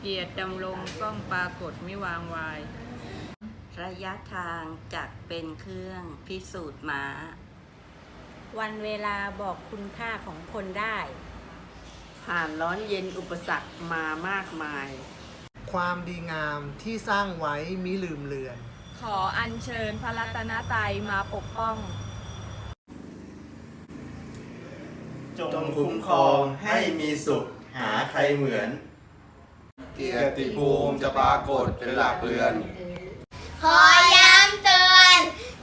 เกียรติดำรงต้องปรากฏไม่วางวาย ระยะทางจักเป็นเครื่องพิสูจน์ม้า วันเวลาบอกคุณค่าของคนได้ ผ่านร้อนเย็นอุปสรรคมามากมาย ความดีงามที่สร้างไว้มิลืมเลือน ขออัญเชิญพระรัตนตรัยมาปกป้อง จงคุ้มครองให้มีสุขหาใครเหมือน เกียรติภูมิจะปรากฏเป็นหลักเรือน ขอย้ำเตือน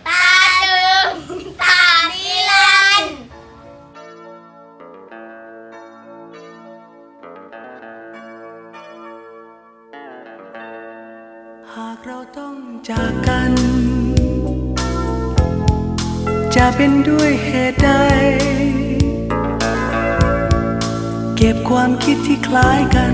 ตาตึงตานิรันดร์หากเราต้องจากกัน จะเป็นด้วยเหตุใด เก็บความคิดที่คล้ายกัน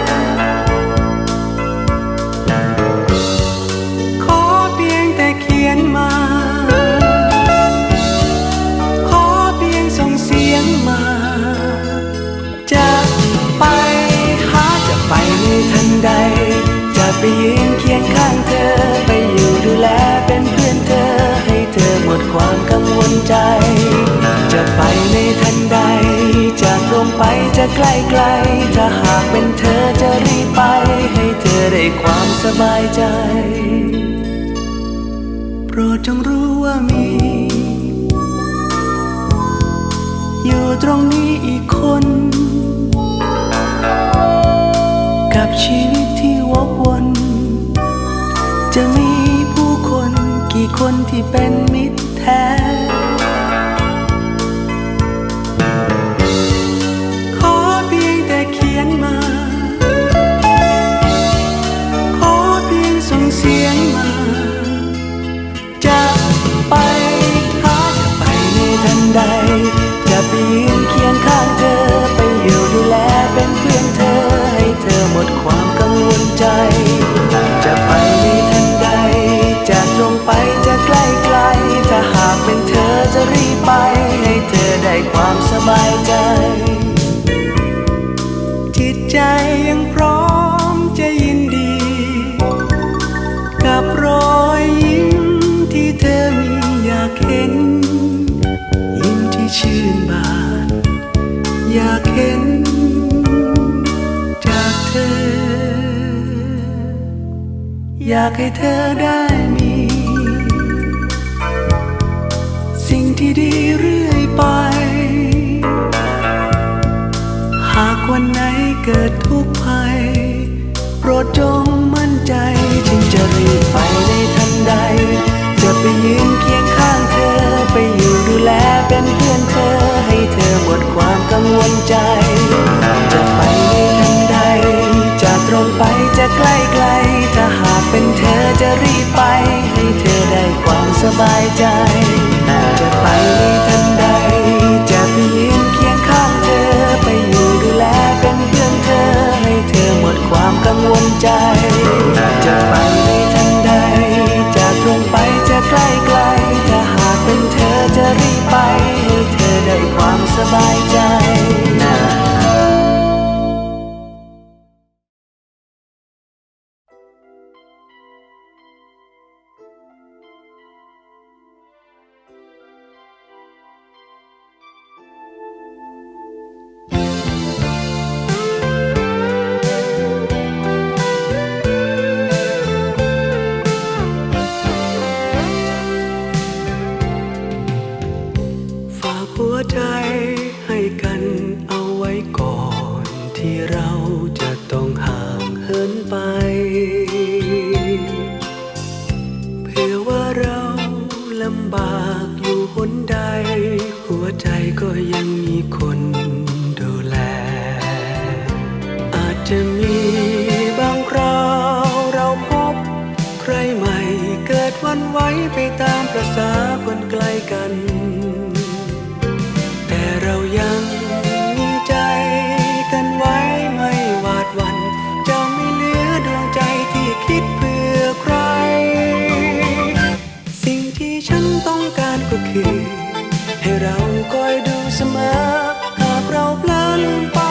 ไปยืนเคียงข้างเธอ ไปอยู่ดูแลเป็นเพื่อนเธอ ให้เธอหมดความกังวลใจ จะไปในทันใด จะตรงไปจะใกล้ไกล ถ้าหากเป็นเธอจะรีบไป ให้เธอได้ความสบายใจ โปรดจงรู้ว่ามี อยู่ตรงนี้อีกคน กับชีวิตที่วกวน จะมีผู้คนกี่คนที่เป็นมิตรแท้ขอเพียงแต่เขียนมาขอเพียงส่งเสียงมา อยากให้เธอได้มี สิ่งที่ดีเรื่อยไป หากวันไหนเกิดทุกข์ภัย โปรดจงมั่นใจ ฉันจะรีบไปในทันใด บายใจ หัวใจให้กันเอาไว้ก่อนที่เราจะต้องห่างเหินไป เพื่อว่าเราลำบากอยู่หนใด หัวใจก็ยังมีคน เสมอหากเราเพลินไป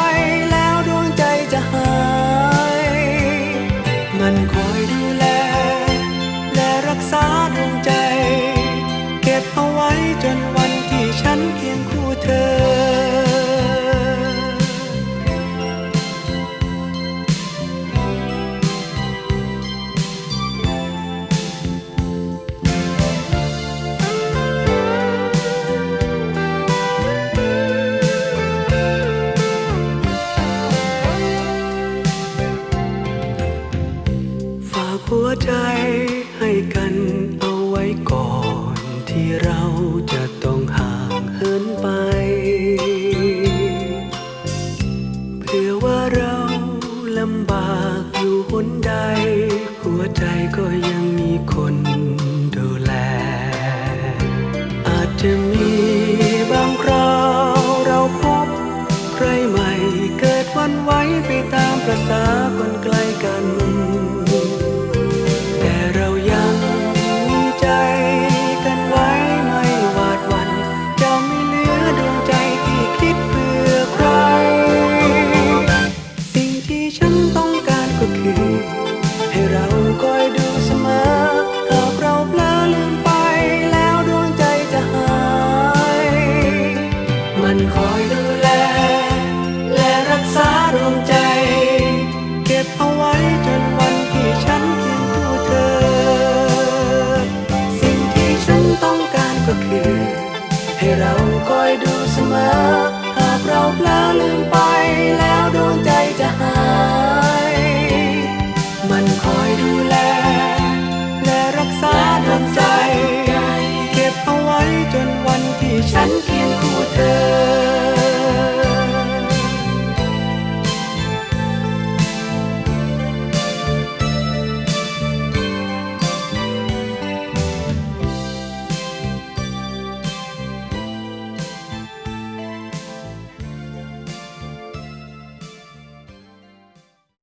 ็ยังมีคนดูแล อาจจะมีบางคราวเราพบ ใครใหม่เกิดวันไหวไปตามประษาคนใกล้กัน